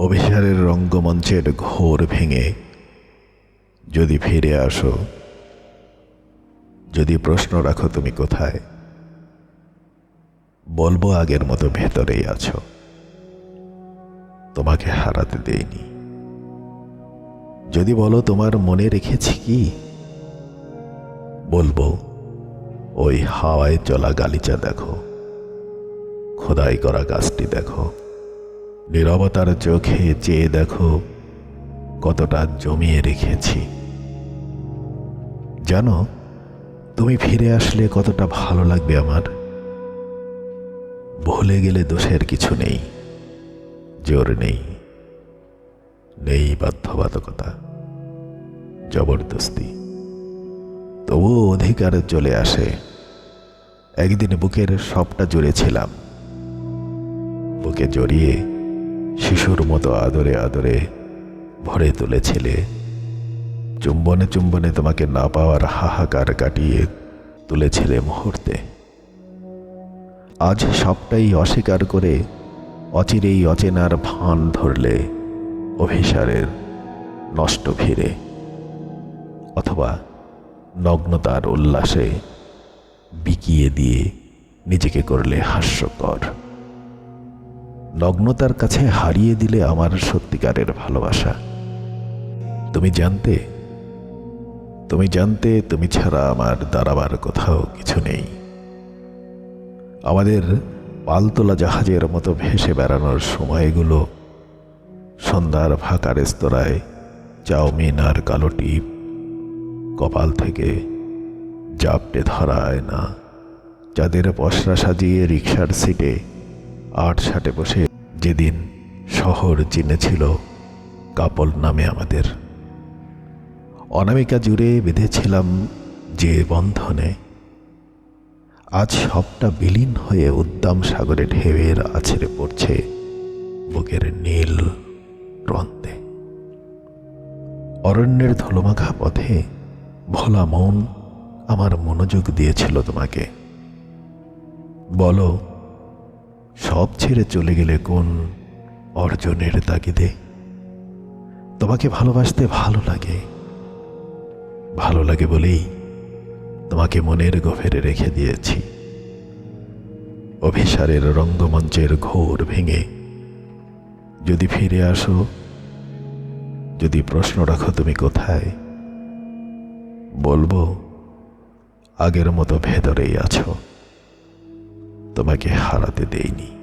অভিসারের রঙ্গমঞ্চের ঘোর ভেঙে যদি ফিরে আসো, যদি প্রশ্ন রাখো তুমি কোথায়, বলব আগের মতো ভেতরেই আছো। তোমাকে হারাতে দেইনি। যদি বলো তোমার মনে রেখেছি কি, বলব, ওই হাওয়ায় চলা গালিচা দেখো, খোদাই করা গাছটি দেখো। নিরবতার চোখে চেয়ে দেখো কতটা জমিয়ে রেখেছি। জানো, তুমি ফিরে আসলে কতটা ভালো লাগবে আমার। ভুলে গেলে দোষের কিছু নেই, জোর নেই নেই বাধ্যবাধকতা, জবরদস্তি। তবুও অধিকার চলে আসে। একদিন বুকের সবটা জুড়েছিলাম। বুকে জড়িয়ে শিশুর মতো আদরে আদরে ভরে তুলেছিলে। চুম্বনে চুম্বনে তোমাকে না পাওয়ার হাহাকার কাটিয়ে তুলেছিলে মুহূর্তে। আজ সবটাই অস্বীকার করে অচিরেই অচেনার ভান ধরলে অভিসারের নষ্ট ভিড়ে। অথবা নগ্নতার উল্লাসে বিকিয়ে দিয়ে নিজেকে করলে হাস্যকর। নগ্নতার কাছে হারিয়ে দিলে আমার সত্যিকারের ভালোবাসা। তুমি জানতে তুমি জানতে তুমি ছাড়া আমার দাঁড়াবার কোথাও কিছু নেই। আমাদের পালতোলা জাহাজের মতো ভেসে বেড়ানোর সময়গুলো সন্ধ্যার ফাঁকা রেস্তোরাঁয়, চাউমিন আর কালো টিপ, কপাল থেকে জাপটে ধরায় না। যাদের পশরা সাজিয়ে রিক্সার সিটে আট ষাটে বসে যেদিন শহর চিনেছিল কাপল নামে আমাদের। অনামিকা জুড়ে বেঁধেছিলাম যে বন্ধনে। আজ সবটা বিলীন হয়ে উদ্দাম সাগরে ঢেউয়ের আছড়ে পড়ছে বুকের নীল রন্তে। অরণ্যের ধুলোমাখা পথে ভোলা মন আমার মনোযোগ দিয়েছিল তোমাকে। বলো সব ছেড়ে চলে গেলে কোন অর্জনের তাগিদে? তোমাকে ভালোবাসতে ভালো লাগে। ভালো লাগে বলেই তোমাকে মনের গভীরে রেখে দিয়েছি। অভিসারের রঙ্গমঞ্চের ঘোর ভেঙে যদি ফিরে আসো, যদি প্রশ্ন রাখো তুমি কোথায়, বলব আগের মতো ভেতরেই আছো। তোমাকে হারাতে দেইনি।